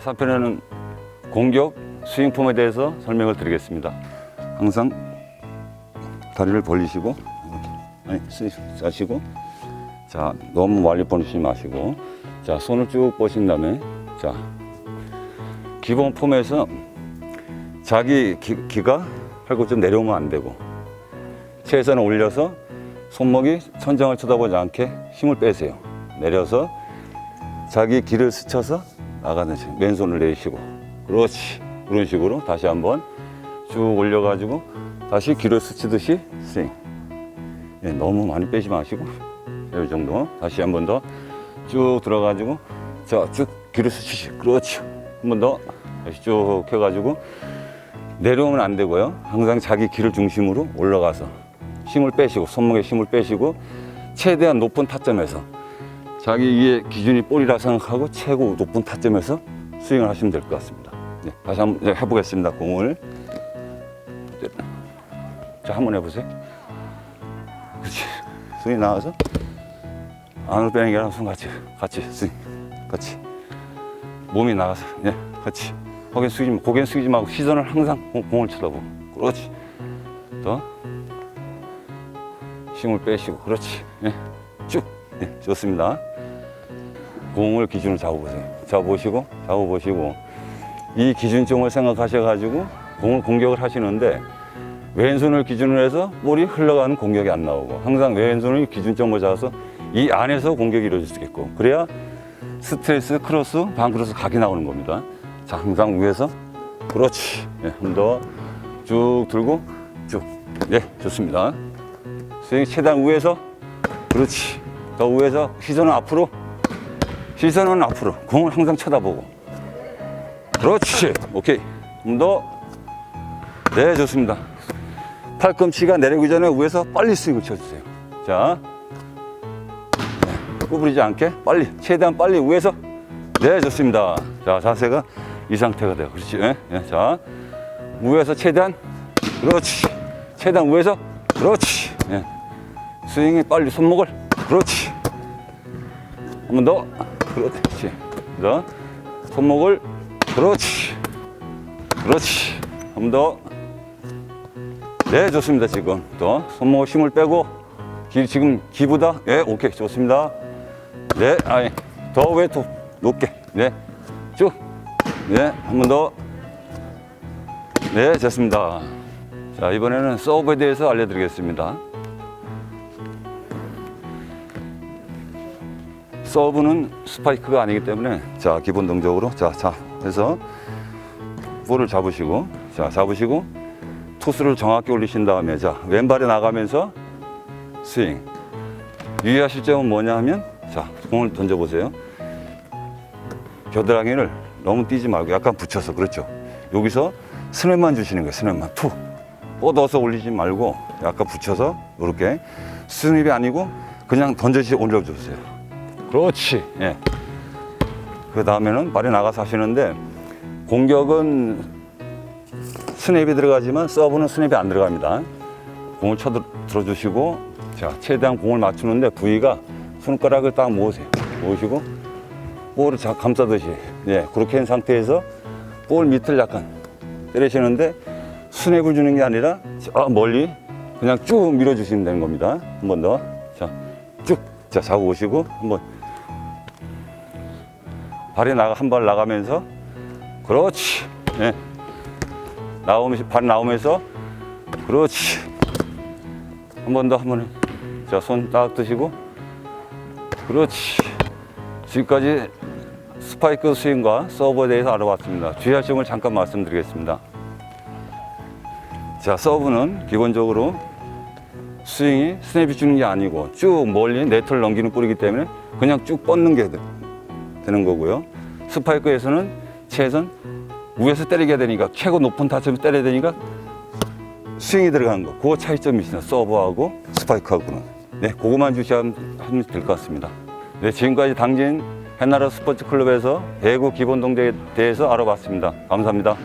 3편에는 공격 스윙폼에 대해서 설명을 드리겠습니다. 항상 다리를 벌리시고 아니 하시고 자 너무 멀리 보내시지 마시고 자 손을 쭉 뻗으신 다음에 자 기본 폼에서 자기 기, 기가 팔꿈 좀 내려오면 안 되고 최선을 올려서 손목이 천장을 쳐다보지 않게 힘을 빼세요. 내려서 자기 기를 스쳐서 나가는 식. 왼손을 내쉬고. 그렇지. 그런 식으로 다시 한번 쭉 올려가지고 다시 기를 스치듯이 스윙. 예, 너무 많이 빼지 마시고 이 정도. 다시 한 번 더 쭉 들어가지고 자쭉 기를 스치시. 그렇지. 한 번 더 다시 쭉 해가지고 내려오면 안 되고요. 항상 자기 기를 중심으로 올라가서 힘을 빼시고 손목에 힘을 빼시고 최대한 높은 타점에서 자기 위에 기준이 볼이라 생각하고 최고 높은 타점에서 스윙을 하시면 될 것 같습니다. 네, 다시 한번 네, 해보겠습니다. 공을 네. 자 한번 해보세요. 그렇지. 스윙 나와서 안으로 빼는 게 아니라 손 같이 같이 스윙 같이 몸이 나가서 네 같이 고개 숙이지 마- 고개 숙이지 말고 시선을 항상 공- 공을 쳐다보고 그렇지. 더 힘을 빼시고 그렇지. 네. 쭉. 네, 좋습니다. 공을 기준으로 잡아보세요. 잡아보시고, 잡아보시고, 이 기준점을 생각하셔가지고 공을 공격을 하시는데 왼손을 기준으로 해서 볼이 흘러가는 공격이 안 나오고 항상 왼손을 기준점을 잡아서 이 안에서 공격이 이루어질 수 있겠고 그래야 스트레스, 크로스, 반크로스 각이 나오는 겁니다. 자, 항상 위에서 그렇지. 네, 한번더쭉 들고 쭉. 네, 좋습니다. 스윙 최대한 위에서 그렇지. 더 위에서 시선은 앞으로 시선은 앞으로 공을 항상 쳐다보고. 그렇지. 오케이. 좀 더 네 좋습니다. 팔꿈치가 내려오기 전에 위에서 빨리 스윙을 쳐주세요. 자. 네, 구부리지 않게 빨리 최대한 빨리 위에서. 네 좋습니다. 자 자세가 이 상태가 돼요. 그렇지? 예? 예, 자. 위에서 최대한 그렇지. 최대한 위에서 그렇지. 예. 스윙이 빨리 손목을 그렇지. 한 번 더. 그렇지. 더. 손목을. 그렇지. 그렇지. 한 번 더. 네, 좋습니다. 지금. 또 손목 힘을 빼고. 기, 지금 기보다. 예, 오케이. 좋습니다. 네, 아니. 더 웨이트 높게. 네. 쭉. 네, 한 번 더. 네, 됐습니다. 자, 이번에는 서브에 대해서 알려드리겠습니다. 서브는 스파이크가 아니기 때문에 자 기본 동작으로 자자 해서 볼을 잡으시고 자 잡으시고 투수를 정확히 올리신 다음에 자 왼발에 나가면서 스윙. 유의하실 점은 뭐냐 하면 자 공을 던져 보세요. 겨드랑이를 너무 뛰지 말고 약간 붙여서 그렇죠? 여기서 스냅만 주시는 거예요 스냅만. 툭 뻗어서 올리지 말고 약간 붙여서 이렇게. 스냅이 아니고 그냥 던져시 올려주세요 그렇지. 예. 그 다음에는 발이 나가서 하시는데 공격은 스냅이 들어가지만 서브는 스냅이 안 들어갑니다. 공을 쳐 들어 주시고 자 최대한 공을 맞추는데 부위가 손가락을 딱 모으세요. 모으시고 볼을 자 감싸듯이 예 그렇게 한 상태에서 볼 밑을 약간 때리시는데 스냅을 주는 게 아니라 저 멀리 그냥 쭉 밀어주시면 되는 겁니다. 한 번 더. 자, 쭉. 자, 잡아오시고 한번 발이 나가 한 발 나가면서 그렇지. 예. 나오면서 발 나오면서 그렇지. 한 번 더 한 번. 자, 손 딱 드시고 그렇지. 지금까지 스파이크 스윙과 서브에 대해서 알아봤습니다. 주의할 점을 잠깐 말씀드리겠습니다. 자, 서브는 기본적으로 스윙이 스냅이 주는 게 아니고 쭉 멀리 네트를 넘기는 볼이기 때문에 그냥 쭉 뻗는 게 되- 되는 거고요. 스파이크에서는 최선 위에서 때리게 되니까 최고 높은 타점에 때려야 되니까 스윙이 들어가는 거. 그거 차이점이 있어요. 서브하고 스파이크하고는. 네, 그거만 주시면 될 것 같습니다. 네, 지금까지 당진 hen나라 스포츠 클럽에서 배구 기본 동작에 대해서 알아봤습니다. 감사합니다.